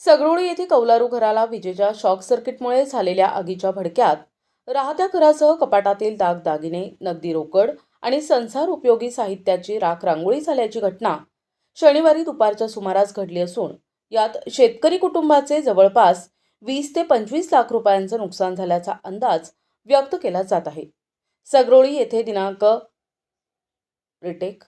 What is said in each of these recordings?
सगरोळी येथे कौलारू घराला विजेच्या शॉक सर्किटमुळे झालेल्या आगीच्या भडक्यात राहत्या घरासह कपाटातील दागदागिने नगदी रोकड आणि संसार उपयोगी साहित्याची राख रांगोळी झाल्याची घटना शनिवारी दुपारच्या सुमारास घडली असून यात शेतकरी कुटुंबाचे जवळपास वीस ते पंचवीस लाख रुपयांचं नुकसान झाल्याचा अंदाज व्यक्त केला जात आहे. सगरोळी येथे दिनांक रिटेक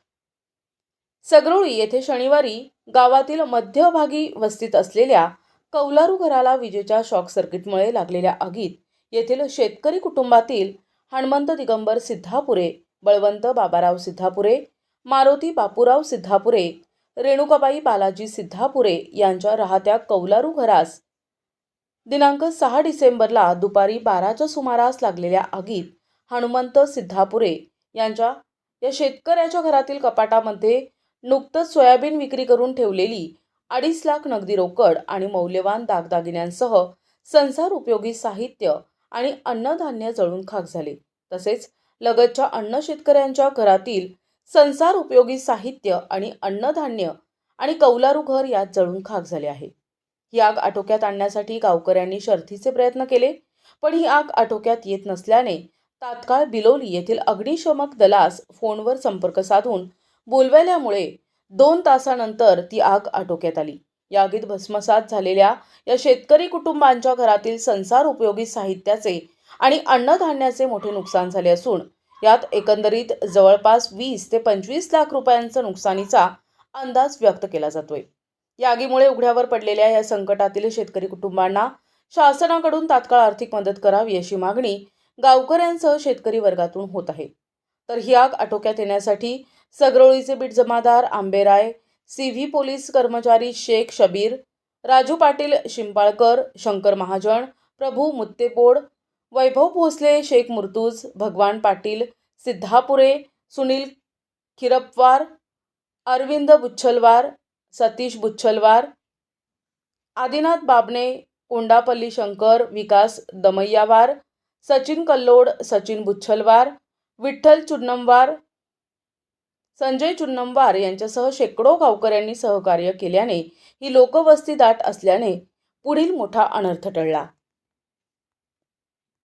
सगरोळी येथे शनिवारी गावातील मध्यभागी वस्तीत असलेल्या कौलारू घराला विजेच्या शॉक सर्किटमुळे लागलेल्या आगीत येथील शेतकरी कुटुंबातील हणमंत दिगंबर सिद्धापुरे बळवंत बाबाराव सिद्धापुरे मारुती बापूराव सिद्धापुरे रेणुकाबाई बालाजी सिद्धापुरे यांच्या राहत्या कौलारू घरास दिनांक सहा डिसेंबरला दुपारी बाराच्या सुमारास लागलेल्या आगीत हनुमंत सिद्धापुरे यांच्या या शेतकऱ्याच्या घरातील कपाटामध्ये नुकतंच सोयाबीन विक्री करून ठेवलेली अडीच लाख नगदी रोकड आणि मौल्यवान दागदागिन्यांसह संसार उपयोगी साहित्य आणि अन्नधान्य जळून खाक झाले. तसेच लगतच्या अन्न शेतकऱ्यांच्या घरातील संसार उपयोगी साहित्य आणि अन्नधान्य आणि कौलारू घर यात जळून खाक झाले आहे. ही आग आटोक्यात आणण्यासाठी गावकऱ्यांनी शर्थीचे प्रयत्न केले पण ही आग आटोक्यात येत नसल्याने तात्काळ बिलोली येथील अग्निशमक दलास फोनवर संपर्क साधून बोलवल्यामुळे दोन तासानंतर ती आग आटोक्यात आली. या आगीत भस्मसात झालेल्या या शेतकरी कुटुंबांच्या घरातील संसार उपयोगी साहित्याचे आणि अन्नधान्याचे मोठे नुकसान झाले असून यात एकंदरीत जवळपास वीस ते पंचवीस लाख रुपयांचा नुकसानीचा अंदाज व्यक्त केला जातोय. या आगीमुळे उघड्यावर पडलेल्या या संकटातील शेतकरी कुटुंबांना शासनाकडून तात्काळ आर्थिक मदत करावी अशी मागणी गावकऱ्यांसह शेतकरी वर्गातून होत आहे. तर ही आग आटोक्यात येण्यासाठी सगरोळीचे बीट जमादार आंबेराय सी व्ही पोलीस कर्मचारी शेख शबीर राजू पाटील शिंपाळकर शंकर महाजन प्रभू मुत्तेपोड वैभव भोसले शेख मुर्तूज भगवान पाटील सिद्धापुरे सुनील खिरपवार अरविंद बुच्छलवार सतीश बुच्छलवार आदिनाथ बाबणे कोंडापल्ली शंकर विकास दमय्यावार सचिन कल्लोड सचिन बुच्छलवार विठ्ठल चुन्नमवार संजय चुन्नमवार यांच्यासह शेकडो गावकऱ्यांनी सहकार्य केल्याने ही लोकवस्ती दाट असल्याने पुढील मोठा अनर्थ टळला.